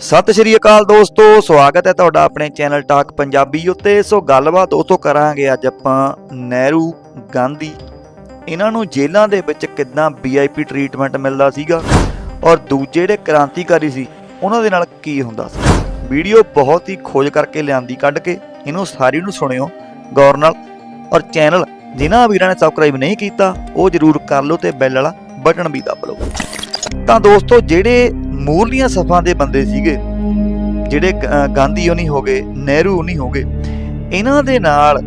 ਸਤਿ ਸ਼੍ਰੀ ਅਕਾਲ ਦੋਸਤੋ, ਸਵਾਗਤ ਹੈ ਤੁਹਾਡਾ ਆਪਣੇ ਚੈਨਲ ਟਾਕ ਪੰਜਾਬੀ ਉੱਤੇ। ਸੋ ਗੱਲਬਾਤ ਦੋਸਤੋ ਕਰਾਂਗੇ ਅੱਜ ਆਪਾਂ ਨਹਿਰੂ, ਗਾਂਧੀ, ਇਹਨਾਂ ਨੂੰ ਜੇਲ੍ਹਾਂ ਦੇ ਵਿੱਚ ਕਿੱਦਾਂ ਵੀਆਈਪੀ ਟ੍ਰੀਟਮੈਂਟ ਮਿਲਦਾ ਸੀਗਾ ਔਰ ਦੂਜੇ ਜਿਹੜੇ ਕ੍ਰਾਂਤੀਕਾਰੀ ਸੀ, ਉਹਨਾਂ ਦੇ ਨਾਲ ਕੀ ਹੁੰਦਾ ਸੀ। ਵੀਡੀਓ ਬਹੁਤ ਹੀ ਖੋਜ ਕਰਕੇ ਲਿਆਂਦੀ ਕੱਢ ਕੇ, ਇਹਨੂੰ ਸਾਰੀ ਨੂੰ ਸੁਣਿਓ, ਗੌਰ ਨਾਲ। ਔਰ ਚੈਨਲ ਜਿਨ੍ਹਾਂ ਵੀਰਾਂ ਨੇ ਸਬਸਕ੍ਰਾਈਬ ਨਹੀਂ ਕੀਤਾ, ਉਹ ਜਰੂਰ ਕਰ ਲਓ ਤੇ ਬੈਲ ਵਾਲਾ ਬਟਨ ਵੀ ਦਬ ਲਓ। ਤਾਂ ਦੋਸਤੋ, ਜਿਹੜੇ ਮੂਰਲੀਆਂ ਸਫਾਂ ਦੇ ਬੰਦੇ ਸੀਗੇ, ਜਿਹੜੇ ਗਾਂਧੀ ਉਹ ਨਹੀਂ ਗਏ, ਨਹਿਰੂ ਨਹੀਂ ਗਏ, ਇਹਨਾਂ ਦੇ ਨਾਲ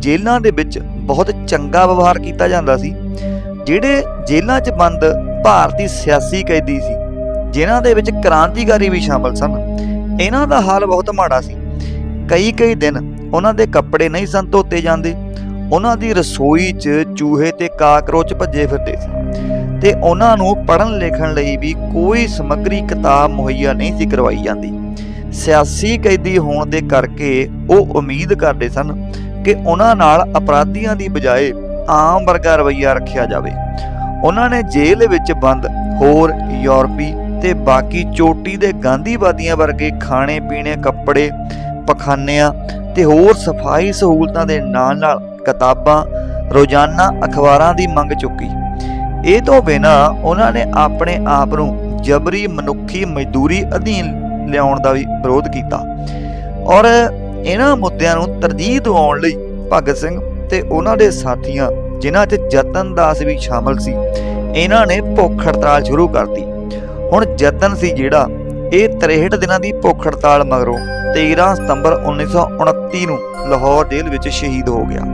ਜੇਲ੍ਹਾਂ ਦੇ ਵਿੱਚ ਬਹੁਤ ਚੰਗਾ ਵਿਵਹਾਰ ਕੀਤਾ ਜਾਂਦਾ ਸੀ, ਜਿਹੜੇ ਜੇਲ੍ਹਾਂ 'ਚ ਬੰਦ ਭਾਰਤੀ ਸਿਆਸੀ ਕੈਦੀ ਸੀ, ਜਿਨ੍ਹਾਂ ਦੇ ਵਿੱਚ ਕ੍ਰਾਂਤੀਕਾਰੀ ਵੀ ਸ਼ਾਮਲ ਸਨ, ਇਹਨਾਂ ਦਾ ਹਾਲ ਬਹੁਤ ਮਾੜਾ ਸੀ, ਕਈ ਕਈ ਦਿਨ ਉਹਨਾਂ ਦੇ ਕੱਪੜੇ ਨਹੀਂ ਸਨ ਧੋਤੇ ਜਾਂਦੇ, ਉਹਨਾਂ ਦੀ ਰਸੋਈ 'ਚ ਚੂਹੇ ਤੇ ਕਾਕਰੋਚ ਭੱਜੇ ਫਿਰਦੇ ਸੀ ਤੇ ਉਹਨਾਂ ਨੂੰ ਪੜ੍ਹਨ ਲਿਖਣ ਲਈ ਵੀ ਕੋਈ ਸਮੱਗਰੀ ਕਿਤਾਬ ਮੁਹੱਈਆ ਨਹੀਂ ਸੀ ਕਰਵਾਈ ਜਾਂਦੀ। ਸਿਆਸੀ ਕੈਦੀ ਹੋਣ ਦੇ ਕਰਕੇ ਉਹ ਉਮੀਦ ਕਰਦੇ ਸਨ ਕਿ ਉਹਨਾਂ ਨਾਲ ਅਪਰਾਧੀਆਂ ਦੀ ਬਜਾਏ ਆਮ ਵਰਗਾ ਰਵੱਈਆ ਰੱਖਿਆ ਜਾਵੇ। ਉਹਨਾਂ ਨੇ ਜੇਲ੍ਹ ਵਿੱਚ ਬੰਦ, ਹੋਰ ਯੂਰਪੀ ਤੇ ਬਾਕੀ ਚੋਟੀ ਦੇ ਗਾਂਧੀਵਾਦੀਆਂ ਵਰਗੇ ਖਾਣੇ ਪੀਣੇ ਕੱਪੜੇ, ਪਖਾਨਿਆਂ ਤੇ ਹੋਰ ਸਫ਼ਾਈ ਸਹੂਲਤਾਂ ਦੇ ਨਾਲ-ਨਾਲ ਕਿਤਾਬਾਂ, ਰੋਜ਼ਾਨਾ ਅਖਬਾਰਾਂ ਦੀ ਮੰਗ ਚੁੱਕੀ। ਇਹ ਤੋਂ ਬਿਨਾ ਉਹਨਾਂ ਨੇ ਆਪਣੇ ਆਪ ਨੂੰ ਜਬਰੀ ਮਨੁੱਖੀ ਮਜ਼ਦੂਰੀ ਅਧੀਨ ਲਿਆਉਣ ਦਾ ਵੀ ਵਿਰੋਧ ਕੀਤਾ। ਔਰ ਇਹਨਾਂ ਮੁੱਦਿਆਂ ਨੂੰ ਤਰਜੀਹ ਦਿਵਾਉਣ ਲਈ ਭਗਤ ਸਿੰਘ ਤੇ ਉਹਨਾਂ ਦੇ ਸਾਥੀਆਂ, ਜਿਨ੍ਹਾਂ 'ਚ ਜਤਨ ਦਾਸ ਵੀ ਸ਼ਾਮਲ ਸੀ, ਇਹਨਾਂ ਨੇ ਭੁੱਖ ਹੜਤਾਲ ਸ਼ੁਰੂ ਕਰਤੀ। ਹੁਣ ਜਤਨ ਸੀ ਜਿਹੜਾ, ਇਹ 63 ਦਿਨਾਂ ਦੀ ਭੁੱਖ ਹੜਤਾਲ ਮਗਰੋਂ 13 ਸਤੰਬਰ 1929 ਨੂੰ ਲਾਹੌਰ ਜੇਲ੍ਹ ਵਿੱਚ ਸ਼ਹੀਦ ਹੋ ਗਿਆ।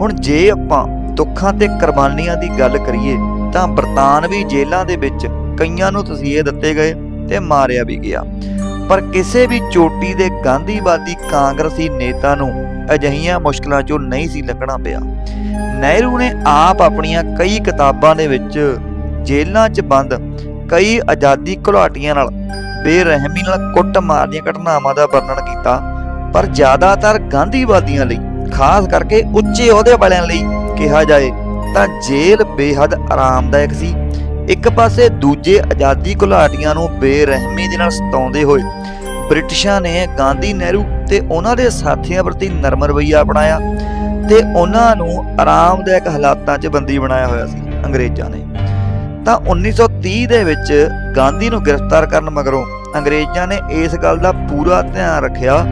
ਹੁਣ ਜੇ ਆਪਾਂ ਦੁੱਖਾਂ ਤੇ ਕੁਰਬਾਨੀਆਂ ਦੀ ਗੱਲ ਕਰੀਏ ਤਾਂ ਬਰਤਾਨਵੀ ਜੇਲ੍ਹਾਂ ਦੇ ਵਿੱਚ ਕਈਆਂ ਨੂੰ ਤਸੀਹੇ ਦਿੱਤੇ ਗਏ ਤੇ ਮਾਰਿਆ ਵੀ ਗਿਆ। ਪਰ ਕਿਸੇ ਵੀ ਚੋਟੀ ਦੇ ਗਾਂਧੀਵਾਦੀ ਕਾਂਗਰਸੀ ਨੇਤਾ ਨੂੰ ਅਜਿਹੀਆਂ ਮੁਸ਼ਕਲਾਂ 'ਚੋਂ ਨਹੀਂ ਸੀ ਲੰਘਣਾ ਪਿਆ। ਨਹਿਰੂ ਨੇ ਆਪ ਆਪਣੀਆਂ ਕਈ ਕਿਤਾਬਾਂ ਦੇ ਵਿੱਚ ਜੇਲ੍ਹਾਂ 'ਚ ਬੰਦ, ਕਈ ਆਜ਼ਾਦੀ ਘੁਲਾਟੀਆਂ ਨਾਲ, ਬੇਰਹਿਮੀ ਨਾਲ ਕੁੱਟ ਮਾਰਦੀਆਂ ਘਟਨਾਵਾਂ ਦਾ ਵਰਣਨ ਕੀਤਾ, ਪਰ ਜ਼ਿਆਦਾਤਰ ਗਾਂਧੀਵਾਦੀਆਂ ਲਈ, ਖਾਸ ਕਰਕੇ ਉੱਚੇ ਅਹੁਦੇ ਵਾਲਿਆਂ ਲਈ ਕਿਹਾ ਜਾਏ ਤਾਂ ਜੇਲ੍ਹ ਬੇਹੱਦ ਆਰਾਮਦਾਇਕ ਸੀ। ਇੱਕ ਪਾਸੇ ਦੂਜੇ ਆਜ਼ਾਦੀ ਘੁਲਾਟੀਆਂ ਨੂੰ ਬੇਰਹਿਮੀ ਦੇ ਨਾਲ ਸਤਾਉਂਦੇ ਹੋਏ ਬ੍ਰਿਟਿਸ਼ਾਂ ਨੇ ਗਾਂਧੀ ਨਹਿਰੂ ਤੇ ਉਹਨਾਂ ਦੇ ਸਾਥੀਆਂ ਪ੍ਰਤੀ ਨਰਮ ਰਵੱਈਆ ਅਪਣਾਇਆ ਤੇ ਉਹਨਾਂ ਨੂੰ ਆਰਾਮਦਾਇਕ ਹਾਲਾਤਾਂ 'ਚ ਬੰਦੀ ਬਣਾਇਆ ਹੋਇਆ ਸੀ ਅੰਗਰੇਜ਼ਾਂ ਨੇ। ਤਾਂ 1930 ਦੇ ਵਿੱਚ ਗਾਂਧੀ ਨੂੰ ਗ੍ਰਿਫਤਾਰ ਕਰਨ ਮਗਰੋਂ ਅੰਗਰੇਜ਼ਾਂ ਨੇ ਇਸ ਗੱਲ ਦਾ ਪੂਰਾ ਧਿਆਨ ਰੱਖਿਆ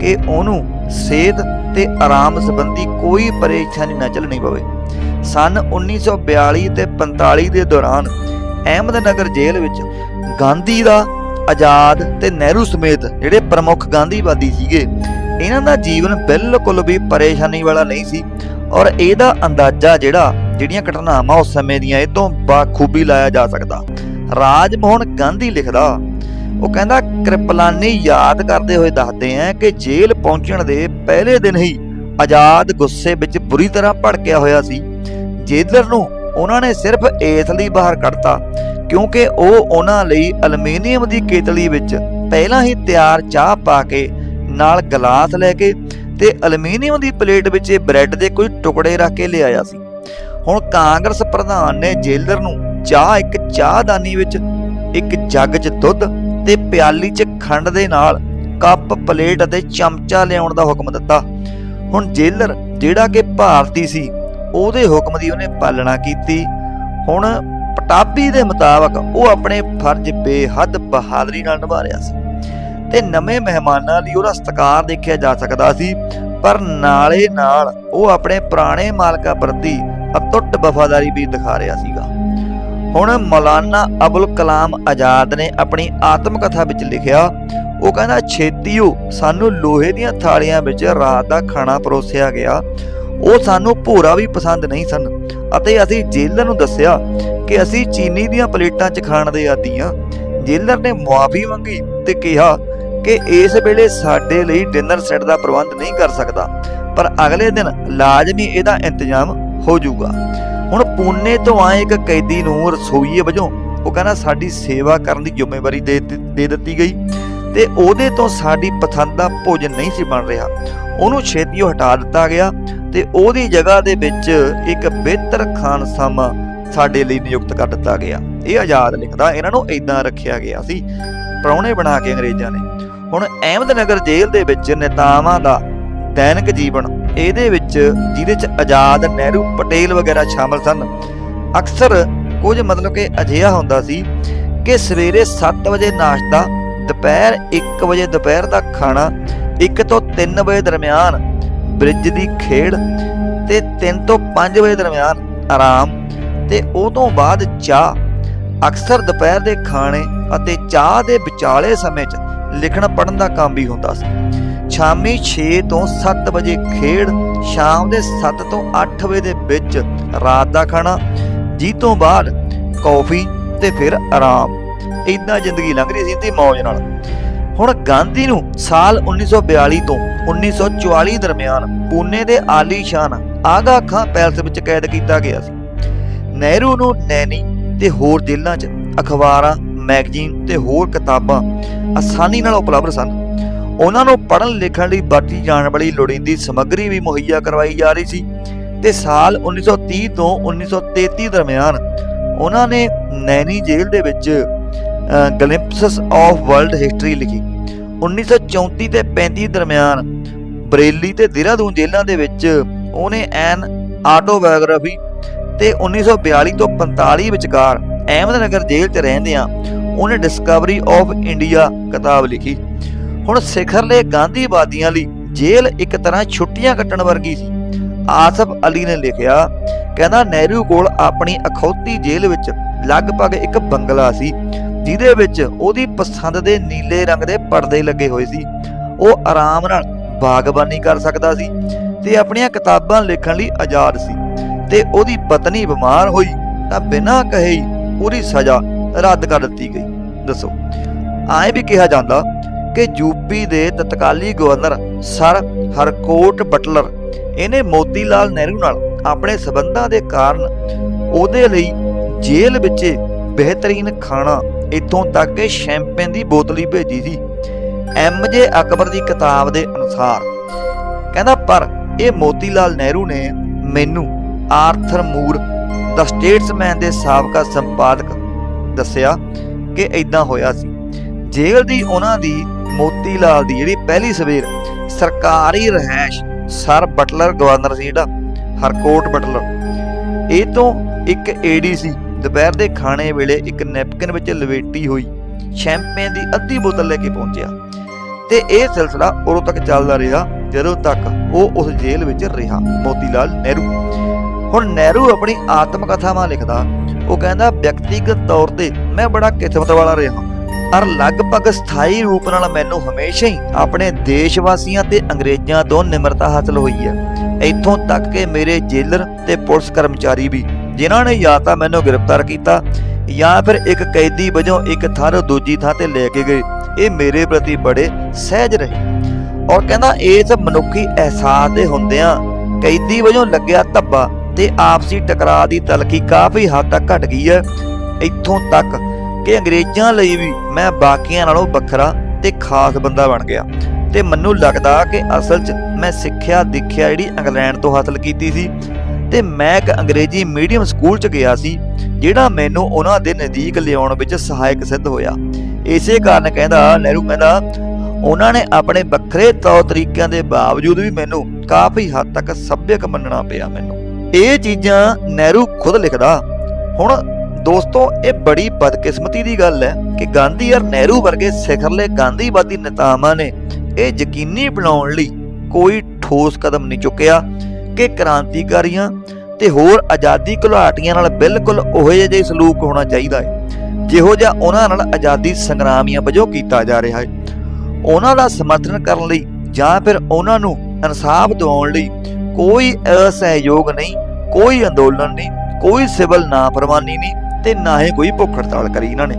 ਕਿ ਉਹਨੂੰ ਸਿਹਤ ਤੇ ਆਰਾਮ ਸੰਬੰਧੀ ਕੋਈ ਪਰੇਸ਼ਾਨੀ ਨਾ ਝੱਲਣੀ ਪਵੇ। ਸਨ 1942 ਤੇ 45 ਦੇ ਦੌਰਾਨ ਅਹਿਮਦਨਗਰ ਜੇਲ੍ਹ ਵਿੱਚ ਗਾਂਧੀ ਦਾ ਆਜ਼ਾਦ ਤੇ ਨਹਿਰੂ ਸਮੇਤ ਜਿਹੜੇ ਪ੍ਰਮੁੱਖ ਗਾਂਧੀਵਾਦੀ ਸੀਗੇ, ਇਹਨਾਂ ਦਾ ਜੀਵਨ ਬਿਲਕੁਲ ਵੀ ਪਰੇਸ਼ਾਨੀ ਵਾਲਾ ਨਹੀਂ ਸੀ ਔਰ ਇਹਦਾ ਅੰਦਾਜ਼ਾ ਜਿਹੜਾ, ਜਿਹੜੀਆਂ ਘਟਨਾਵਾਂ ਉਸ ਸਮੇਂ ਦੀਆਂ ਇਹ ਤੋਂ ਬਾਖੂਬੀ ਲਾਇਆ ਜਾ ਸਕਦਾ। ਰਾਜ ਮੋਹਨ ਗਾਂਧੀ ਲਿਖਦਾ ਉਹ ਕਹਿੰਦਾ, ਕਿਰਪਲਾਨੀ ਯਾਦ ਕਰਦੇ ਹੋਏ ਦੱਸਦੇ ਆ ਕਿ ਜੇਲ੍ਹ ਪਹੁੰਚਣ ਦੇ ਪਹਿਲੇ ਦਿਨ ਹੀ ਆਜ਼ਾਦ ਗੁੱਸੇ ਵਿੱਚ ਬੁਰੀ ਤਰ੍ਹਾਂ ਭੜਕਿਆ ਹੋਇਆ ਸੀ। ਜੇਲਰ ਨੂੰ ਉਹਨਾਂ ਨੇ ਸਿਰਫ ਇਸ ਲਈ ਬਾਹਰ ਕੱਢਤਾ ਕਿਉਂਕਿ ਉਹ ਉਹਨਾਂ ਲਈ ਅਲਮੀਨੀਅਮ ਦੀ ਕੇਤਲੀ ਵਿੱਚ ਪਹਿਲਾਂ ਹੀ ਤਿਆਰ ਚਾਹ ਪਾ ਕੇ ਨਾਲ ਗਲਾਸ ਲੈ ਕੇ ਤੇ ਅਲਮੀਨੀਅਮ ਦੀ ਪਲੇਟ ਵਿੱਚ ਇਹ ਬ੍ਰੈਡ ਦੇ ਕੋਈ ਟੁਕੜੇ ਰੱਖ ਕੇ ਲਿਆਇਆ ਸੀ। ਹੁਣ ਕਾਂਗਰਸ ਪ੍ਰਧਾਨ ਨੇ ਜੇਲਰ ਨੂੰ ਚਾਹ ਇੱਕ ਚਾਹਦਾਨੀ ਵਿੱਚ ਇੱਕ ਜੱਗ 'ਚ ਦੁੱਧ ਤੇ ਪਿਆਲੀ 'ਚ ਖੰਡ ਦੇ ਨਾਲ ਕੱਪ, ਪਲੇਟ ਅਤੇ ਚਮਚਾ ਲਿਆਉਣ ਦਾ ਹੁਕਮ ਦਿੱਤਾ। ਹੁਣ ਜੇਲਰ ਜਿਹੜਾ ਕਿ ਭਾਰਤੀ ਸੀ, ਉਹਦੇ ਹੁਕਮ ਦੀ ਉਹਨੇ ਪਾਲਣਾ ਕੀਤੀ। ਹੁਣ ਪਟਾਬੀ ਦੇ ਮੁਤਾਬਕ ਉਹ ਆਪਣੇ ਫਰਜ਼ ਬੇਹੱਦ ਬਹਾਦਰੀ ਨਾਲ ਨਿਭਾ ਰਿਹਾ ਸੀ ਤੇ ਨਵੇਂ ਮਹਿਮਾਨਾਂ ਲਈ ਉਹਦਾ ਸਤਿਕਾਰ ਦੇਖਿਆ ਜਾ ਸਕਦਾ ਸੀ, ਪਰ ਨਾਲੇ ਨਾਲ ਉਹ ਆਪਣੇ ਪੁਰਾਣੇ ਮਾਲਕਾਂ ਪ੍ਰਤੀ ਅਟੁੱਟ ਵਫਾਦਾਰੀ ਵੀ ਦਿਖਾ ਰਿਹਾ ਸੀਗਾ। ਹੁਣ ਮੌਲਾਨਾ ਅਬੁਲ ਕਲਾਮ ਆਜ਼ਾਦ ਨੇ ਆਪਣੀ ਆਤਮ ਕਥਾ ਵਿੱਚ ਲਿਖਿਆ, ਉਹ ਕਹਿੰਦਾ, ਛੇਤੀਓ, ਸਾਨੂੰ ਲੋਹੇ ਦੀਆਂ ਥਾਲੀਆਂ ਵਿੱਚ ਰਾਤ ਦਾ ਖਾਣਾ ਪਰੋਸਿਆ ਗਿਆ। ਉਹ ਸਾਨੂੰ ਭੋਰਾ ਵੀ ਪਸੰਦ ਨਹੀਂ ਸਨ ਅਤੇ ਅਸੀਂ ਜੇਲਰ ਨੂੰ ਦੱਸਿਆ ਕਿ ਅਸੀਂ ਚੀਨੀ ਦੀਆਂ ਪਲੇਟਾਂ 'ਚ ਖਾਣ ਦੇ ਆਦੀ ਹਾਂ ਜੇਲਰ ਨੇ ਮੁਆਫੀ ਮੰਗੀ ਤੇ ਕਿਹਾ ਕਿ ਇਸ ਵੇਲੇ ਸਾਡੇ ਲਈ ਡਿਨਰ ਸੈੱਟ ਦਾ ਪ੍ਰਬੰਧ ਨਹੀਂ ਕਰ ਸਕਦਾ, ਪਰ ਅਗਲੇ ਦਿਨ ਲਾਜ਼ਮੀ ਇਹਦਾ ਇੰਤਜ਼ਾਮ ਹੋ ਜਾਊਗਾ। ਹੁਣ ਪੂਨੇ ਤੋਂ ਆਏ ਇੱਕ ਕੈਦੀ ਨੂੰ ਰਸੋਈਏ ਵਜੋਂ ਉਹ ਕਹਿੰਦਾ ਸਾਡੀ ਸੇਵਾ ਕਰਨ ਦੀ ਜ਼ਿੰਮੇਵਾਰੀ ਦੇ ਦਿੱਤੀ- ਦੇ ਦਿੱਤੀ ਗਈ ਤੇ ਉਹਦੇ ਤੋਂ ਸਾਡੀ ਪਸੰਦ ਦਾ ਭੋਜਨ ਨਹੀਂ ਸੀ ਬਣ ਰਿਹਾ। ਉਹਨੂੰ ਛੇਤੀ ਹਟਾ ਦਿੱਤਾ ਗਿਆ ਤੇ ਉਹਦੀ ਜਗ੍ਹਾ ਦੇ ਵਿੱਚ ਇੱਕ ਬਿਹਤਰ ਖਾਨਸਾਮਾ ਸਾਡੇ ਲਈ ਨਿਯੁਕਤ ਕਰ ਦਿੱਤਾ ਗਿਆ। ਇਹ ਆਜ਼ਾਦ ਲਿਖਦਾ, ਇਹਨਾਂ ਨੂੰ ਇਦਾਂ ਰੱਖਿਆ ਗਿਆ ਸੀ, ਪ੍ਰਾਹੁਣੇ ਬਣਾ ਕੇ ਅੰਗਰੇਜ਼ਾਂ ਨੇ। ਹੁਣ ਅਹਿਮਦਨਗਰ ਜੇਲ੍ਹ ਦੇ ਵਿੱਚ ਨੇਤਾਵਾਂ ਦਾ ਦੈਨਿਕ ਜੀਵਨ ਇਹਦੇ ਵਿੱਚ ਜਿਹਦੇ ਚ ਆਜ਼ਾਦ ਨਹਿਰੂ, ਪਟੇਲ ਵਗੈਰਾ ਸ਼ਾਮਲ ਸਨ। ਅਕਸਰ ਕੁਝ ਮਤਲਬ ਕਿ ਅਜਿਹਾ ਹੁੰਦਾ ਸੀ ਕਿ ਸਵੇਰੇ 7 ਵਜੇ ਨਾਸ਼ਤਾ, ਦੁਪਹਿਰ 1 ਵਜੇ ਦੁਪਹਿਰ ਦਾ ਖਾਣਾ 1 ਤੋਂ 3 ਵਜੇ ਦਰਮਿਆਨ ਬ੍ਰਿਜ ਦੀ ਖੇਡ ਤੇ 3 ਤੋਂ 5 ਵਜੇ ਦਰਮਿਆਨ ਆਰਾਮ ਤੇ ਉਹ ਤੋਂ ਬਾਅਦ ਚਾਹ। ਅਕਸਰ ਦੁਪਹਿਰ ਦੇ ਖਾਣੇ ਅਤੇ ਚਾਹ ਦੇ ਵਿਚਾਲੇ ਸਮੇਂ 'ਚ ਲਿਖਣ ਪੜ੍ਹਨ ਦਾ ਕੰਮ ਵੀ ਹੁੰਦਾ ਸੀ। ਸ਼ਾਮੀ 6 ਤੋਂ 7 ਵਜੇ ਖੇਡ, ਸ਼ਾਮ ਦੇ 7 ਤੋਂ 8 ਵਜੇ ਦੇ ਵਿੱਚ ਰਾਤ ਦਾ ਖਾਣਾ ਜੀ ਤੋਂ ਬਾਅਦ ਕੌਫੀ ਤੇ ਫਿਰ ਆਰਾਮ। ਇਦਾਂ ਜ਼ਿੰਦਗੀ ਲੰਘ ਰਹੀ ਸੀ ਤੇ ਮौज ਨਾਲ। ਹੁਣ ਗਾਂਧੀ ਨੂੰ ਸਾਲ 1942 ਤੋਂ 1944 ਦਰਮਿਆਨ ਪੂਨੇ ਦੇ ਆਲੀਸ਼ਾਨ ਆਗਾ ਖਾਂ ਪੈਲਸ ਵਿੱਚ ਕੈਦ ਕੀਤਾ ਗਿਆ ਸੀ। ਨਹਿਰੂ ਨੂੰ ਨੈਣੀ ਤੇ ਹੋਰ ਜੇਲ੍ਹਾਂ 'ਚ, ਅਖਬਾਰਾਂ, ਮੈਗਜ਼ੀਨ ਤੇ ਹੋਰ ਕਿਤਾਬਾਂ ਆਸਾਨੀ ਨਾਲ ਉਪਲਬਧ ਸਨ। ਉਹਨਾਂ ਨੂੰ ਪੜ੍ਹਨ ਲਿਖਣ ਲਈ ਵਰਤੀ ਜਾਣ ਵਾਲੀ ਲੋੜੀਂਦੀ ਸਮੱਗਰੀ ਵੀ ਮੁਹੱਈਆ ਕਰਵਾਈ ਜਾ ਰਹੀ ਸੀ ਤੇ ਸਾਲ 1930 ਤੋਂ 1933 ਦਰਮਿਆਨ ਉਹਨਾਂ ਨੇ ਨੈਨੀ ਜੇਲ੍ਹ ਦੇ ਵਿੱਚ ਗਲਿੰਪਸਸ ਆਫ ਵਰਲਡ ਹਿਸਟਰੀ ਲਿਖੀ। 1934 ਤੇ 35 ਦਰਮਿਆਨ ਬਰੇਲੀ ਤੇ ਦੇਹਰਾਦੂਨ ਜੇਲ੍ਹਾਂ ਦੇ ਵਿੱਚ ਉਹਨੇ ਐਨ ਆਟੋਬਾਇਓਗ੍ਰਾਫੀ ਤੇ 1942 ਤੋਂ 45 ਵਿਚਕਾਰ ਅਹਿਮਦਨਗਰ ਜੇਲ੍ਹ 'ਚ ਰਹਿੰਦਿਆਂ ਉਹਨੇ ਡਿਸਕਵਰੀ ਆਫ ਇੰਡੀਆ ਕਿਤਾਬ ਲਿਖੀ। ਹੁਣ ਸਿਖਰਲੇ ਗਾਂਧੀਵਾਦੀਆਂ ਲਈ ਜੇਲ੍ਹ ਇੱਕ ਤਰ੍ਹਾਂ ਛੁੱਟੀਆਂ ਕੱਟਣ ਵਰਗੀ ਸੀ। ਆਸਫ ਅਲੀ ਨੇ ਲਿਖਿਆ, ਕਹਿੰਦਾ ਨਹਿਰੂ ਕੋਲ ਆਪਣੀ ਅਖੌਤੀ ਜੇਲ੍ਹ ਵਿੱਚ ਲਗਭਗ ਇੱਕ ਬੰਗਲਾ ਸੀ, ਜਿਹਦੇ ਵਿੱਚ ਉਹਦੀ ਪਸੰਦ ਦੇ ਨੀਲੇ ਰੰਗ ਦੇ ਪਰਦੇ ਲੱਗੇ ਹੋਏ ਸੀ। ਉਹ ਆਰਾਮ ਨਾਲ ਬਾਗਬਾਨੀ ਕਰ ਸਕਦਾ ਸੀ ਤੇ ਆਪਣੀਆਂ ਕਿਤਾਬਾਂ ਲਿਖਣ ਲਈ ਆਜ਼ਾਦ ਸੀ ਤੇ ਉਹਦੀ ਪਤਨੀ ਬਿਮਾਰ ਹੋਈ ਤਾਂ ਬਿਨਾਂ ਕਹੇ ਹੀ ਉਹਦੀ ਸਜ਼ਾ ਰੱਦ ਕਰ ਦਿੱਤੀ ਗਈ। ਦੱਸੋ, ਐਂ ਵੀ ਕਿਹਾ ਜਾਂਦਾ ਕਿ ਯੂਪੀ ਦੇ ਤਤਕਾਲੀ ਗਵਰਨਰ ਸਰ ਹਰਕੋਟ ਬਟਲਰ। ਇਹਨੇ ਮੋਤੀ ਲਾਲ ਨਹਿਰੂ ਨਾਲ ਆਪਣੇ ਸਬੰਧਾਂ ਦੇ ਕਾਰਨ ਉਹਦੇ ਲਈ ਜੇਲ੍ਹ ਵਿੱਚ ਬਿਹਤਰੀਨ ਖਾਣਾ ਇੱਥੋਂ ਤੱਕ ਕਿ ਸ਼ੈਂਪੇਨ ਦੀ ਬੋਤਲ ਹੀ ਭੇਜੀ ਸੀ। ਐਮ ਜੇ ਅਕਬਰ ਦੀ ਕਿਤਾਬ ਦੇ ਅਨੁਸਾਰ। ਕਹਿੰਦਾ, ਪਰ ਇਹ ਮੋਤੀ ਲਾਲ ਨਹਿਰੂ ਨੇ ਮੈਨੂੰ ਆਰਥਰ ਮੂਰ, ਦਾ ਸਟੇਟਸਮੈਨ ਦੇ ਸਾਬਕਾ ਸੰਪਾਦਕ ਦੱਸਿਆ ਕਿ ਇਦਾਂ ਹੋਇਆ ਸੀ। ਜੇਲ੍ਹ ਦੀ ਉਹਨਾਂ ਦੀ ਮੋਤੀ ਲਾਲ ਦੀ ਜਿਹੜੀ ਪਹਿਲੀ ਸਵੇਰ, ਸਰਕਾਰੀ ਰਹਿائش ਸਰ ਬਟਲਰ, ਗਵਰਨਰ ਸੀ ਜਿਹੜਾ, ਹਰਕੋਟ ਬਟਲਰ। ਇਹ ਤੋਂ ਇੱਕ ਏਡੀਸੀ ਦੁਪਹਿਰ ਦੇ ਖਾਣੇ ਵੇਲੇ ਇੱਕ ਨੈਪਕਿਨ ਵਿੱਚ ਲਵੇਟੀ ਹੋਈ, ਸ਼ੈਂਪੇਨ ਦੀ ਅੱਧੀ ਬੋਤਲ ਲੈ ਕੇ ਪਹੁੰਚਿਆ। ਤੇ ਇਹ ਸਿਲਸਿਲਾ ਉਦੋਂ ਤੱਕ ਚੱਲਦਾ ਰਿਹਾ, ਜਦੋਂ ਤੱਕ ਉਹ ਉਸ ਜੇਲ੍ਹ ਵਿੱਚ ਰਿਹਾ, ਮੋਤੀ ਲਾਲ ਨਹਿਰੂ। ਹੁਣ ਨਹਿਰੂ ਆਪਣੀ ਆਤਮ ਕਥਾਵਾਂ ਲਿਖਦਾ, ਉਹ ਕਹਿੰਦਾ, ਵਿਅਕਤੀਗਤ ਤੌਰ ਤੇ ਮੈਂ ਬੜਾ ਕਿਸਮਤ ਵਾਲਾ ਰਿਹਾ ਪਰ ਲਗਭਗ ਸਥਾਈ ਰੂਪ ਨਾਲ ਮੈਨੂੰ ਹਮੇਸ਼ਾ ਹੀ ਆਪਣੇ ਦੇਸ਼ ਵਾਸੀਆਂ ਤੇ ਅੰਗਰੇਜ਼ਾਂ ਤੋਂ ਨਿਮਰਤਾ ਹਾਸਲ ਹੋਈ ਹੈ। ਇੱਥੋਂ ਤੱਕ ਕਿ ਮੇਰੇ ਜੇਲਰ ਤੇ ਪੁਲਿਸ ਕਰਮਚਾਰੀ ਵੀ, ਜਿਨ੍ਹਾਂ ਨੇ ਜਾਂ ਤਾਂ ਮੈਨੂੰ ਗ੍ਰਿਫਤਾਰ ਕੀਤਾ ਜਾਂ ਫਿਰ ਇੱਕ ਕੈਦੀ ਵਜੋਂ ਇੱਕ ਥਾਂ ਤੋਂ ਦੂਜੀ ਥਾਂ ਤੇ ਲੈ ਕੇ ਗਏ। ਇਹ ਮੇਰੇ ਪ੍ਰਤੀ ਬੜੇ ਸਹਿਜ ਰਹੇ। ਔਰ ਕਹਿੰਦਾ, ਇਸ ਮਨੁੱਖੀ ਅਹਿਸਾਸ ਦੇ ਹੁੰਦਿਆਂ ਕੈਦੀ ਵਜੋਂ ਲੱਗਿਆ ਧੱਬਾ ਤੇ ਆਪਸੀ ਟਕਰਾਅ ਦੀ ਤਲਖੀ ਕਾਫੀ ਹੱਦ ਤੱਕ ਘਟ ਗਈ ਹੈ। ਇੱਥੋਂ ਤੱਕ ਕਿ ਅੰਗਰੇਜ਼ਾਂ ਲਈ ਵੀ ਮੈਂ ਬਾਕੀਆਂ ਨਾਲੋਂ ਵੱਖਰਾ ਤੇ ਖਾਸ ਬੰਦਾ ਬਣ ਗਿਆ। ਤੇ ਮੈਨੂੰ ਲੱਗਦਾ ਕਿ ਅਸਲ 'ਚ ਮੈਂ ਸਿੱਖਿਆ ਦੇਖਿਆ ਜਿਹੜੀ ਇੰਗਲੈਂਡ ਤੋਂ ਹਾਸਲ ਕੀਤੀ ਸੀ। ਤੇ ਮੈਂ ਇੱਕ ਅੰਗਰੇਜ਼ੀ ਮੀਡੀਅਮ ਸਕੂਲ 'ਚ ਗਿਆ ਸੀ, ਜਿਹੜਾ ਮੈਨੂੰ ਉਹਨਾਂ ਦੇ ਨਜ਼ਦੀਕ ਲਿਆਉਣ ਵਿੱਚ ਸਹਾਇਕ ਸਿੱਧ ਹੋਇਆ। ਇਸੇ ਕਾਰਨ ਕਹਿੰਦਾ, ਨਹਿਰੂ ਕਹਿੰਦਾ, ਉਹਨਾਂ ਨੇ ਆਪਣੇ ਵੱਖਰੇ ਤੌਰ ਤਰੀਕਿਆਂ ਦੇ ਬਾਵਜੂਦ ਵੀ ਮੈਨੂੰ ਕਾਫੀ ਹੱਦ ਤੱਕ ਸੱਭਿਅਕ ਮੰਨਣਾ ਪਿਆ ਮੈਨੂੰ। ਇਹ ਚੀਜ਼ਾਂ ਨਹਿਰੂ ਖੁਦ ਲਿਖਦਾ। ਹੁਣ ਦੋਸਤੋ, ਇਹ ਬੜੀ ਬਦਕਿਸਮਤੀ ਦੀ ਗੱਲ ਹੈ ਕਿ ਗਾਂਧੀ ਔਰ ਨਹਿਰੂ ਵਰਗੇ ਸਿਖਰਲੇ ਗਾਂਧੀਵਾਦੀ ਨੇਤਾਵਾਂ ਨੇ ਇਹ ਯਕੀਨੀ ਬਣਾਉਣ ਲਈ ਕੋਈ ਠੋਸ ਕਦਮ ਨਹੀਂ ਚੁੱਕਿਆ ਕਿ ਕ੍ਰਾਂਤੀਕਾਰੀਆਂ ਤੇ ਹੋਰ ਆਜ਼ਾਦੀ ਘੁਲਾਟੀਆਂ ਨਾਲ ਬਿਲਕੁਲ ਉਹੋ ਜਿਹਾ ਹੀ ਸਲੂਕ ਹੋਣਾ ਚਾਹੀਦਾ ਹੈ, ਜਿਹੋ ਜਿਹਾ ਉਹਨਾਂ ਨਾਲ ਆਜ਼ਾਦੀ ਸੰਗਰਾਮੀਆਂ ਵਜੋਂ ਕੀਤਾ ਜਾ ਰਿਹਾ ਹੈ। ਉਹਨਾਂ ਦਾ ਸਮਰਥਨ ਕਰਨ ਲਈ ਜਾਂ ਫਿਰ ਉਹਨਾਂ ਨੂੰ ਇਨਸਾਫ ਦਿਵਾਉਣ ਲਈ ਕੋਈ ਅਸਹਿਯੋਗ ਨਹੀਂ, ਕੋਈ ਅੰਦੋਲਨ ਨਹੀਂ, ਕੋਈ ਸਿਵਲ ਨਾਪਰਵਾਨੀ ਨਹੀਂ। ਤੇ ਨਾ ਹੀ ਕੋਈ ਭੁੱਖ ਹੜਤਾਲ ਕਰੀ ਇਹਨਾਂ ਨੇ।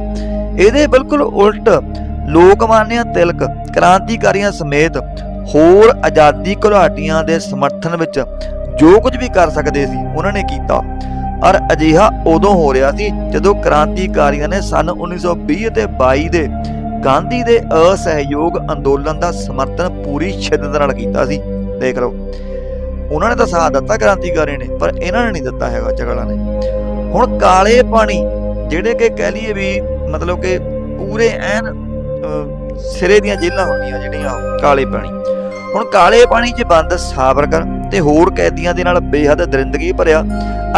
ਇਹਦੇ ਬਿਲਕੁਲ ਉਲਟ ਲੋਕਮਾਨਿਆ ਤਿਲਕ ਕ੍ਰਾਂਤੀਕਾਰੀਆਂ ਸਮੇਤ ਹੋਰ ਆਜ਼ਾਦੀ ਘੁਲਾਟੀਆਂ ਦੇ ਸਮਰਥਨ ਵਿੱਚ ਜੋ ਕੁਝ ਵੀ ਕਰ ਸਕਦੇ ਸੀ, ਉਹਨਾਂ ਨੇ ਕੀਤਾ। ਔਰ ਅਜਿਹਾ ਉਦੋਂ ਹੋ ਰਿਹਾ ਸੀ ਜਦੋਂ ਕ੍ਰਾਂਤੀਕਾਰੀਆਂ ਨੇ ਸਨ 1920 ਤੇ 22 ਦੇ ਗਾਂਧੀ ਦੇ ਅਸਹਿਯੋਗ ਅੰਦੋਲਨ ਦਾ ਸਮਰਥਨ ਪੂਰੀ ਸ਼ਿੱਦਤ ਨਾਲ ਕੀਤਾ ਸੀ। ਦੇਖ ਲਓ। ਉਹਨਾਂ ਨੇ ਤਾਂ ਸਾਥ ਦਿੱਤਾ ਕ੍ਰਾਂਤੀਕਾਰੀਆਂ ਨੇ, ਪਰ ਇਹਨਾਂ ਨੇ ਨਹੀਂ ਦਿੱਤਾ ਹੈਗਾ ਝਗੜਾ ਨੇ। ਹੁਣ ਕਾਲੇ ਪਾਣੀ, ਜਿਹੜੇ ਕਿ ਕਹਿ ਲਈਏ ਵੀ ਮਤਲਬ ਕਿ ਪੂਰੇ ਐਨ ਸਿਰੇ ਦੀਆਂ ਜੇਲਾਂ ਹੁੰਦੀਆਂ ਜਿਹੜੀਆਂ ਕਾਲੇ ਪਾਣੀ। ਹੁਣ ਕਾਲੇ ਪਾਣੀ 'ਚ ਬੰਦ ਸਾਬਰਕਰ ਤੇ ਹੋਰ ਕੈਦੀਆਂ ਦੇ ਨਾਲ ਬੇਹੱਦ ਦਰਿੰਦਗੀ ਭਰਿਆ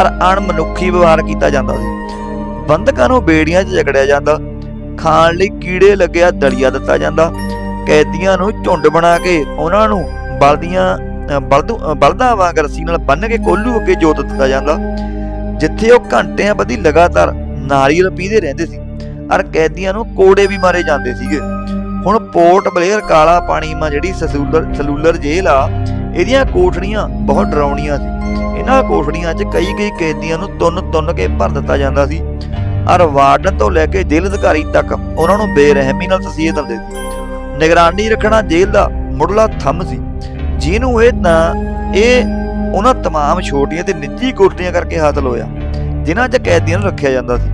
ਅਰ ਅਣਮਨੁੱਖੀ ਵਿਵਹਾਰ ਕੀਤਾ ਜਾਂਦਾ ਸੀ। ਬੰਦਕਾਂ ਨੂੰ ਬੇੜੀਆਂ 'ਚ ਜਕੜਿਆ ਜਾਂਦਾ, ਖਾਣ ਲਈ ਕੀੜੇ ਲੱਗਿਆ ਦਲੀਆ ਦਿੱਤਾ ਜਾਂਦਾ, ਕੈਦੀਆਂ ਨੂੰ ਝੁੰਡ ਬਣਾ ਕੇ ਉਹਨਾਂ ਨੂੰ ਬਲਦੀਆਂ ਬਲਦੂ ਬਲਦਾਂ ਵਾਂਗ ਰੱਸੀ ਨਾਲ ਬੰਨ੍ਹ ਕੇ ਕੋਲੂ ਅੱਗੇ ਜੋਤ ਦਿੱਤਾ ਜਾਂਦਾ ਜਿੱਥੇ ਉਹ ਘੰਟਿਆਂ ਬੱਧੀ ਲਗਾਤਾਰ ਨਾਰੀਅਲ ਪੀਂਦੇ ਰਹਿੰਦੇ ਸੀ ਅਰ ਕੈਦੀਆਂ ਨੂੰ ਕੋੜੇ ਵੀ ਮਾਰੇ ਜਾਂਦੇ ਸੀਗੇ। ਹੁਣ ਪੋਰਟ ਬਲੇਅਰ ਕਾਲਾ ਪਾਣੀ ਮਾ ਜਿਹੜੀ ਸਲੂਲਰ ਸਲੂਲਰ ਜੇਲ੍ਹ ਆ, ਇਹਦੀਆਂ ਕੋਠੜੀਆਂ ਬਹੁਤ ਡਰਾਉਣੀਆਂ ਸੀ। ਇਹਨਾਂ ਕੋਠੜੀਆਂ 'ਚ ਕਈ ਕਈ ਕੈਦੀਆਂ ਨੂੰ ਤੁੰਨ ਤੁੰਨ ਕੇ ਭਰ ਦਿੱਤਾ ਜਾਂਦਾ ਸੀ। ਅਰ ਵਾਰਡਨ ਤੋਂ ਲੈ ਕੇ ਜੇਲ੍ਹ ਅਧਿਕਾਰੀ ਤੱਕ ਉਹਨਾਂ ਨੂੰ ਬੇਰਹਿਮੀ ਨਾਲ ਤਸੀਹੇ ਦਿੰਦੇ ਸੀ। ਨਿਗਰਾਨੀ ਰੱਖਣਾ ਜੇਲ੍ਹ ਦਾ ਮੁੱਢਲਾ ਥੰਮ ਸੀ। ਜਿਹਨੂੰ ਇਹ ਤਾਂ ਇਹ ਉਹਨਾਂ ਤਮਾਮ ਛੋਟੀਆਂ ਤੇ ਨਿੱਜੀ ਕੋਠੜੀਆਂ ਕਰਕੇ ਹਾਸਲ ਹੋਇਆ, ਜਿਨ੍ਹਾਂ 'ਚ ਕੈਦੀਆਂ ਨੂੰ ਰੱਖਿਆ ਜਾਂਦਾ ਸੀ।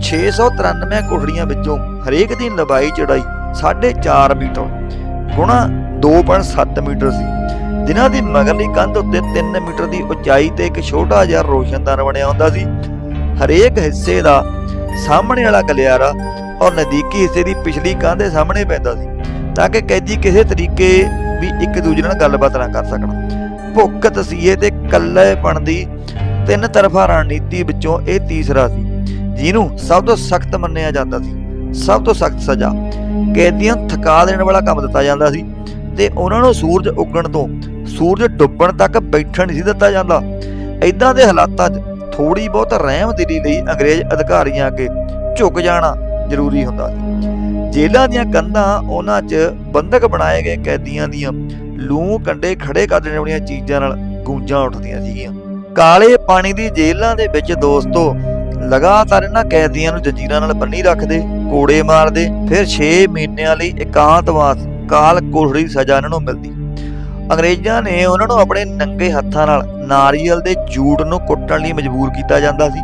693 ਕੋਠੜੀਆਂ ਵਿੱਚੋਂ ਹਰੇਕ ਦੀ ਲੰਬਾਈ ਚੜਾਈ 4.5 ਮੀਟਰ, ਗੁਣਾ 2.7 ਮੀਟਰ ਸੀ, ਜਿਨ੍ਹਾਂ ਦੀ ਮਗਰਲੀ ਕੰਧ ਉੱਤੇ 3 ਮੀਟਰ ਦੀ ਉਚਾਈ ਤੇ ਇੱਕ ਛੋਟਾ ਜਿਹਾ ਰੋਸ਼ਨਦਾਨ ਬਣਿਆ ਹੁੰਦਾ ਸੀ। ਹਰੇਕ ਹਿੱਸੇ ਦਾ ਸਾਹਮਣੇ ਵਾਲਾ ਗਲਿਆਰਾ ਔਰ ਨਜ਼ਦੀਕੀ ਹਿੱਸੇ ਦੀ ਪਿਛਲੀ ਕੰਧ ਦੇ ਸਾਹਮਣੇ ਪੈਂਦਾ ਸੀ, ਤਾਂ ਕਿ ਕੈਦੀ ਕਿਸੇ ਤਰੀਕੇ ਵੀ ਇੱਕ ਦੂਜੇ ਨਾਲ ਗੱਲਬਾਤ ਨਾ ਕਰ ਸਕਣ। ਭੁੱਖ ਤਸੀਹੇ ਤੇ ਕੱਲੇਪਣ ਦੀ ਤਿੰਨ ਤਰਫਾ ਰਣਨੀਤੀ ਵਿੱਚੋਂ ਇਹ ਤੀਸਰਾ ਸੀ, ਜਿਹਨੂੰ ਸਭ ਤੋਂ ਸਖਤ ਮੰਨਿਆ ਜਾਂਦਾ ਸੀ, ਸਭ ਤੋਂ ਸਖਤ ਸਜ਼ਾ। ਕੈਦੀਆਂ ਥਕਾ ਦੇਣ ਵਾਲਾ ਕੰਮ ਦਿੱਤਾ ਜਾਂਦਾ ਸੀ ਤੇ ਉਹਨਾਂ ਨੂੰ ਸੂਰਜ ਉੱਗਣ ਤੋਂ ਸੂਰਜ ਡੁੱਬਣ ਤੱਕ ਬੈਠਣ ਨਹੀਂ ਸੀ ਦਿੱਤਾ ਜਾਂਦਾ। ਇਦਾਂ ਦੇ ਹਾਲਾਤਾਂ 'ਚ ਥੋੜੀ ਬਹੁਤ ਰਹਿਮਦਿਲੀ ਲਈ ਅੰਗਰੇਜ਼ ਅਧਿਕਾਰੀਆਂ ਅੱਗੇ ਝੁਕ ਜਾਣਾ ਜ਼ਰੂਰੀ ਹੁੰਦਾ ਸੀ। ਜੇਲ੍ਹਾਂ ਦੀਆਂ ਕੰਧਾਂ ਉਹਨਾਂ 'ਚ ਬੰਦਕ ਬਣਾਏ ਗਏ ਕੈਦੀਆਂ ਦੀਆਂ ਲੂੰ ਕੰਡੇ ਖੜੇ ਕਰ ਦੇਣ ਵਾਲੀਆਂ ਚੀਜ਼ਾਂ ਨਾਲ ਗੂੰਜਾਂ ਉੱਠਦੀਆਂ ਸੀਗੀਆਂ। ਕਾਲੇ ਪਾਣੀ ਦੀ ਜੇਲ੍ਹਾਂ ਦੇ ਵਿੱਚ ਦੋਸਤੋ, ਲਗਾਤਾਰ ਇਹਨਾਂ ਕੈਦੀਆਂ ਨੂੰ ਜੰਜੀਰਾਂ ਨਾਲ ਬੰਨੀ ਰੱਖਦੇ ਕੋੜੇ ਮਾਰਦੇ, ਫਿਰ 6 ਮਹੀਨਿਆਂ ਲਈ ਇਕਾਂਤਵਾਸ, ਕਾਲ ਕੋਠੜੀ ਦੀ ਸਜ਼ਾ ਇਹਨਾਂ ਨੂੰ ਮਿਲਦੀ। ਅੰਗਰੇਜ਼ਾਂ ਨੇ ਉਹਨਾਂ ਨੂੰ ਆਪਣੇ ਨੰਗੇ ਹੱਥਾਂ ਨਾਲ ਨਾਰੀਅਲ ਦੇ ਜੂੜ ਨੂੰ ਕੁੱਟਣ ਲਈ ਮਜਬੂਰ ਕੀਤਾ ਜਾਂਦਾ ਸੀ,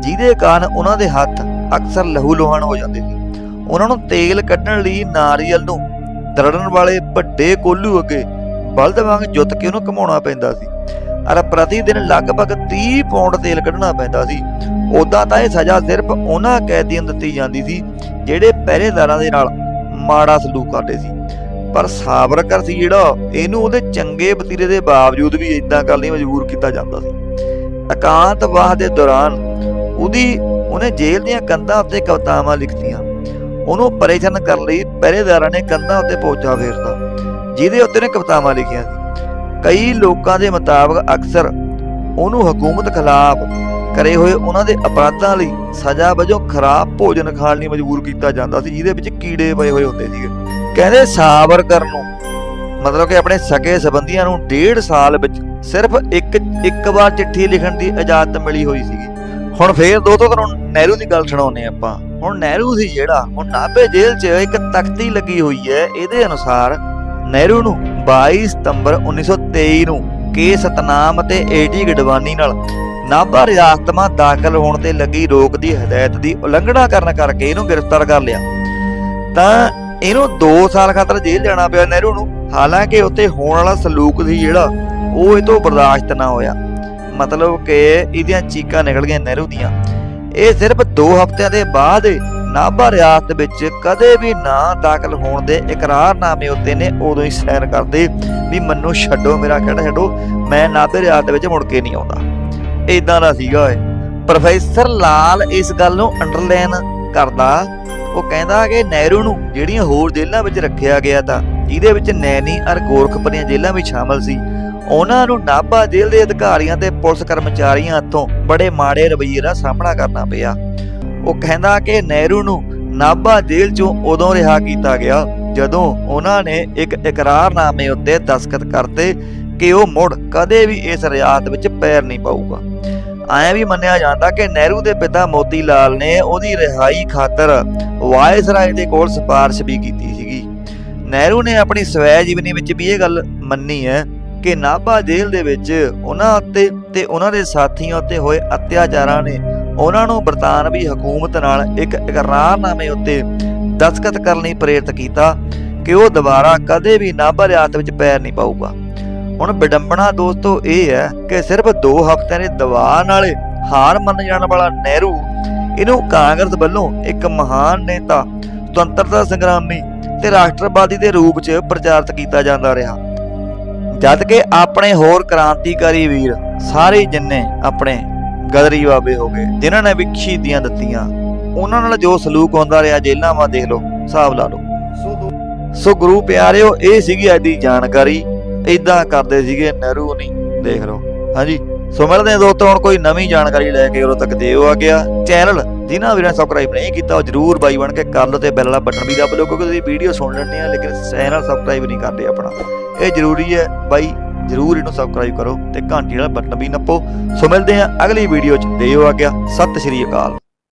ਜਿਹਦੇ ਕਾਰਨ ਉਹਨਾਂ ਦੇ ਹੱਥ ਅਕਸਰ ਲਹੂ ਲੋਹਾਨ ਹੋ ਜਾਂਦੇ ਸੀ। ਉਹਨਾਂ ਨੂੰ ਤੇਲ ਕੱਢਣ ਲਈ ਨਾਰੀਅਲ ਨੂੰ ਦਰੜਨ ਵਾਲੇ ਵੱਡੇ ਕੋਲੂ ਅੱਗੇ ਬਲਦ ਵਾਂਗ ਜੁੱਤ ਕੇ ਉਹਨੂੰ ਘਮਾਉਣਾ ਪੈਂਦਾ ਸੀ। ਅਰ ਪ੍ਰਤੀ ਦਿਨ ਲਗਭਗ 30 ਪੌਂਡ ਤੇਲ ਕੱਢਣਾ ਪੈਂਦਾ ਸੀ। ਉਦਾਂ ਤਾਂ ਇਹ ਸਜ਼ਾ ਸਿਰਫ ਉਹਨਾਂ ਕੈਦੀਆਂ ਨੂੰ ਦਿੱਤੀ ਜਾਂਦੀ ਸੀ, ਜਿਹੜੇ ਪਹਿਰੇਦਾਰਾਂ ਦੇ ਨਾਲ ਮਾੜਾ ਸਲੂਕ ਕਰਦੇ ਸੀ। ਪਰ ਸਾਬਰਕਰ ਸੀ ਜਿਹੜਾ, ਇਹਨੂੰ ਉਹਦੇ ਚੰਗੇ ਵਤੀਰੇ ਦੇ ਬਾਵਜੂਦ ਵੀ ਇਦਾਂ ਕਰਨ ਲਈ ਮਜਬੂਰ ਕੀਤਾ ਜਾਂਦਾ ਸੀ। ਇਕਾਂਤਵਾਸ ਦੇ ਦੌਰਾਨ ਉਹਦੀ, ਉਹਨੇ ਜੇਲ੍ਹ ਦੀਆਂ ਕੰਧਾਂ ਉੱਤੇ ਕਵਿਤਾਵਾਂ ਲਿਖਤੀਆਂ। ਉਹਨੂੰ ਪਰੇਸ਼ਾਨ ਕਰਨ ਲਈ ਪਹਿਰੇਦਾਰਾਂ ਨੇ ਕੰਧਾਂ ਉੱਤੇ ਪੋਚਾ ਫੇਰਦਾ ਜਿਹਦੇ ਉੱਤੇ ਨੇ ਕਵਿਤਾਵਾਂ ਲਿਖੀਆਂ ਸੀ। ਕਈ ਲੋਕਾਂ ਦੇ ਮੁਤਾਬਕ ਅਕਸਰ ਉਹਨੂੰ ਹਕੂਮਤ ਖਿਲਾਫ ਕਰੇ ਹੋਏ ਉਹਨਾਂ ਦੇ ਅਪਰਾਧਾਂ ਲਈ ਸਜ਼ਾ ਵਜੋਂ ਖਰਾਬ ਭੋਜਨ ਖਾਣ ਲਈ ਮਜਬੂਰ ਕੀਤਾ ਜਾਂਦਾ ਸੀ, ਜਿਹਦੇ ਵਿੱਚ ਕੀੜੇ ਪਏ ਹੋਏ ਹੁੰਦੇ ਸੀਗੇ। ਕਹਿੰਦੇ ਸਾਵਰਕਰ ਨੂੰ, ਮਤਲਬ ਕਿ ਆਪਣੇ ਸਕੇ ਸਬੰਧੀਆਂ ਨੂੰ ਡੇਢ ਸਾਲ ਵਿੱਚ ਸਿਰਫ ਇੱਕ ਇੱਕ ਵਾਰ ਚਿੱਠੀ ਲਿਖਣ ਦੀ ਇਜਾਜ਼ਤ ਮਿਲੀ ਹੋਈ ਸੀਗੀ। ਹੁਣ ਫੇਰ ਦੋਸਤੋ ਤੋਂ ਤੁਹਾਨੂੰ ਨਹਿਰੂ ਦੀ ਗੱਲ ਸੁਣਾਉਨੇ ਆਪਾਂ। ਹੁਣ ਨਹਿਰੂ ਸੀ ਜਿਹੜਾ, ਹੁਣ ਨਾਭੇ ਜੇਲ੍ਹ 'ਚ ਇੱਕ ਤਖਤੀ ਲੱਗੀ ਹੋਈ ਹੈ, ਇਹਦੇ ਅਨੁਸਾਰ ਨਹਿਰੂ ਨੂੰ 22 ਸਤੰਬਰ 1923 ਨੂੰ ਕੇ ਸਤਨਾਮ ਅਤੇ ਏਟੀ ਗਡਵਾਨੀ ਨਾਲ ਨਾਭਾ ਰਿਆਸਤਮਾ ਦਾਖਲ ਹੋਣ ਤੇ ਲੱਗੀ ਰੋਕ ਦੀ ਹਦਾਇਤ ਦੀ ਉਲੰਘਣਾ ਕਰਨ ਕਰਕੇ ਇਹਨੂੰ ਗ੍ਰਿਫਤਾਰ ਕਰ ਲਿਆ। ਤਾਂ ਇਹਨੂੰ 2 ਸਾਲ ਖਾਤਰ ਜੇਲ੍ਹ ਜਾਣਾ ਪਿਆ ਨਹਿਰੂ ਨੂੰ। ਹਾਲਾਂਕਿ ਉੱਤੇ ਹੋਣ ਵਾਲਾ ਸਲੂਕ ਸੀ ਜਿਹੜਾ, ਉਹ ਇਹ ਤੋਂ ਬਰਦਾਸ਼ਤ ਨਾ ਹੋਇਆ। ਮਤਲਬ ਕਿ ਇਹਦੀਆਂ ਚੀਕਾਂ ਨਿਕਲ ਗਈਆਂ ਨਹਿਰੂ ਦੀਆਂ। ਇਹ ਸਿਰਫ 2 ਹਫ਼ਤਿਆਂ ਦੇ ਬਾਅਦ ਨਾਭਾ ਰਿਆਸਤ ਵਿੱਚ ਕਦੇ ਵੀ ਨਾ ਦਾਖਲ ਹੋਣ ਦੇ ਇਕਰਾਰਨਾਮੇ ਉੱਤੇ ਨੇ ਉਦੋਂ ਹੀ ਸਾਈਨ ਕਰਦੇ ਵੀ ਮੈਨੂੰ ਛੱਡੋ, ਮੇਰਾ ਖੜਾ ਛੱਡੋ, ਮੈਂ ਨਾਭੇ ਰਿਆਸਤ ਵਿੱਚ ਮੁੜ ਕੇ ਨਹੀਂ ਆਉਂਦਾ। ਇਦਾਂ ਦਾ ਸੀਗਾ ਇਹ। ਪ੍ਰੋਫੈਸਰ ਲਾਲ ਇਸ ਗੱਲ ਨੂੰ ਅੰਡਰਲਾਈਨ ਕਰਦਾ, ਉਹ ਕਹਿੰਦਾ ਕਿ ਨਹਿਰੂ ਨੂੰ ਜਿਹੜੀਆਂ ਹੋਰ ਜੇਲ੍ਹਾਂ ਵਿੱਚ ਰੱਖਿਆ ਗਿਆ ਤਾਂ ਇਹਦੇ ਵਿੱਚ ਨੈਣੀ ਅਰ ਗੋਰਖਪੁਰੀਆਂ ਜੇਲ੍ਹਾਂ ਵੀ ਸ਼ਾਮਲ ਸੀ ਉਹਨਾਂ ਨੂੰ ਨਾਭਾ ਜੇਲ੍ਹ ਦੇ ਅਧਿਕਾਰੀਆਂ ਤੇ ਪੁਲਿਸ ਕਰਮਚਾਰੀਆਂ ਹੱਥੋਂ ਬੜੇ ਮਾੜੇ ਰਵੱਈਏ ਦਾ ਸਾਹਮਣਾ ਕਰਨਾ ਪਿਆ। ਉਹ ਕਹਿੰਦਾ ਕਿ ਨਹਿਰੂ ਨੂੰ ਨਾਭਾ ਜੇਲ੍ਹ ਚੋਂ ਉਦੋਂ ਰਿਹਾ ਕੀਤਾ ਗਿਆ ਜਦੋਂ ਉਹਨਾਂ ਨੇ ਇੱਕ ਇਕਰਾਰਨਾਮੇ ਉੱਤੇ ਦਸਖਤ ਕਰਤੇ ਕਿ ਉਹ ਮੁੜ ਕਦੇ ਵੀ ਇਸ ਰਿਆਸਤ ਵਿੱਚ ਪੈਰ ਨਹੀਂ ਪਾਊਗਾ। ਐਂ ਵੀ ਮੰਨਿਆ ਜਾਂਦਾ ਕਿ ਨਹਿਰੂ ਦੇ ਪਿਤਾ ਮੋਤੀ ਲਾਲ ਨੇ ਉਹਦੀ ਰਿਹਾਈ ਖਾਤਰ ਵਾਇਸਰਾਏ ਦੇ ਕੋਲ ਸਿਫਾਰਿਸ਼ ਵੀ ਕੀਤੀ ਸੀਗੀ। ਨਹਿਰੂ ਨੇ ਆਪਣੀ ਸਵੈ ਜੀਵਨੀ ਵਿੱਚ ਵੀ ਇਹ ਗੱਲ ਮੰਨੀ ਹੈ ਕਿ ਨਾਭਾ ਜੇਲ੍ਹ ਦੇ ਵਿੱਚ ਉਹਨਾਂ ਉੱਤੇ ਤੇ ਉਹਨਾਂ ਦੇ ਸਾਥੀਆਂ ਉੱਤੇ ਹੋਏ ਅਤਿਆਚਾਰਾਂ ਨੇ ਉਹਨਾਂ ਨੂੰ ਬਰਤਾਨਵੀ ਹਕੂਮਤ ਨਾਲ ਇੱਕ ਇਕਰਾਰਨਾਮੇ ਉੱਤੇ ਦਸਤਖਤ ਕਰਨ ਲਈ ਪ੍ਰੇਰਿਤ ਕੀਤਾ ਕਿ ਉਹ ਦੁਬਾਰਾ ਕਦੇ ਵੀ ਨਾਭਾ ਰਿਆਸਤ ਵਿੱਚ ਪੈਰ ਨਹੀਂ ਪਾਊਗਾ। ਹੁਣ ਵਿਡੰਬਣਾ ਦੋਸਤੋ ਇਹ ਹੈ ਕਿ ਸਿਰਫ 2 ਹਫ਼ਤਿਆਂ ਦੇ ਦਬਾਅ ਨਾਲ ਹਾਰ ਮੰਨ ਜਾਣ ਵਾਲਾ ਨਹਿਰੂ, ਇਹਨੂੰ ਕਾਂਗਰਸ ਵੱਲੋਂ ਇੱਕ ਮਹਾਨ ਨੇਤਾ, ਸੁਤੰਤਰਤਾ ਸੰਗਰਾਮੀ ਤੇ ਰਾਸ਼ਟਰਵਾਦੀ ਦੇ ਰੂਪ 'ਚ ਪ੍ਰਚਾਰਿਤ ਕੀਤਾ ਜਾਂਦਾ ਰਿਹਾ। ਜਦ ਕਿ ਆਪਣੇ ਹੋਰ ਕ੍ਰਾਂਤੀਕਾਰੀ ਵੀਰ ਸਾਰੇ ਜਿੰਨੇ ਆਪਣੇ ਗਦਰੀ ਬਾਬੇ ਹੋ ਗਏ, ਜਿਨ੍ਹਾਂ ਨੇ ਵੀ ਸ਼ਹੀਦੀਆਂ ਦਿੱਤੀਆਂ, ਉਹਨਾਂ ਨਾਲ ਜੋ ਸਲੂਕ ਹੁੰਦਾ ਰਿਹਾ ਜੇਲਾਂ ਮਾ ਦੇਖ ਲਓ, ਹਿਸਾਬ ਲਾ ਲਓ। ਸੋ ਦੋ- ਸੋ ਗੁਰੂ ਪਿਆਰਿਓ, ਇਹ ਸੀਗੀ ਅੱਜ ਦੀ ਜਾਣਕਾਰੀ ਇਦਾਂ ਕਰਦੇ ਸੀਗੇ ਨਹਿਰੂ ਨਹੀਂ ਦੇਖ ਲਓ। ਹਾਂਜੀ। ਸੋ ਮਿਲਦੇ ਹਾਂ ਦੋਸਤੋ ਹੁਣ ਕੋਈ ਨਵੀਂ ਜਾਣਕਾਰੀ ਲੈ ਕੇ ਉਦੋਂ ਤੱਕ ਦਿਓ ਆ ਗਿਆ। ਚੈਨਲ ਜਿਨ੍ਹਾਂ ਵੀਰਾਂ ਨੇ ਸਬਸਕ੍ਰਾਈਬ ਨਹੀਂ ਕੀਤਾ, ਉਹ ਜਰੂਰ ਬਾਈ ਬਣ ਕੇ ਕਰ ਲਓ ਤੇ ਬੈਲ ਵਾਲਾ ਬਟਨ ਵੀ ਦਬ ਲਓ, ਕਿਉਂਕਿ ਤੁਸੀਂ ਵੀਡੀਓ ਸੁਣ ਲੈਂਦੇ ਆ, ਲੇਕਿਨ ਚੈਨਲ ਸਬਸਕ੍ਰਾਈਬ ਨਹੀਂ ਕਰਦੇ ਆਪਣਾ। ਇਹ ਜ਼ਰੂਰੀ ਹੈ ਬਾਈ, ਜਰੂਰ ਇਹਨੂੰ ਸਬਸਕ੍ਰਾਈਬ ਕਰੋ ਤੇ ਘੰਟੀ ਵਾਲਾ ਬਟਨ ਵੀ ਨੱਪੋ। ਸੋ ਮਿਲਦੇ ਹਾਂ ਅਗਲੀ ਵੀਡੀਓ 'ਚ। ਦਿਓ ਆ ਗਿਆ। ਸਤਿ ਸ਼੍ਰੀ ਅਕਾਲ।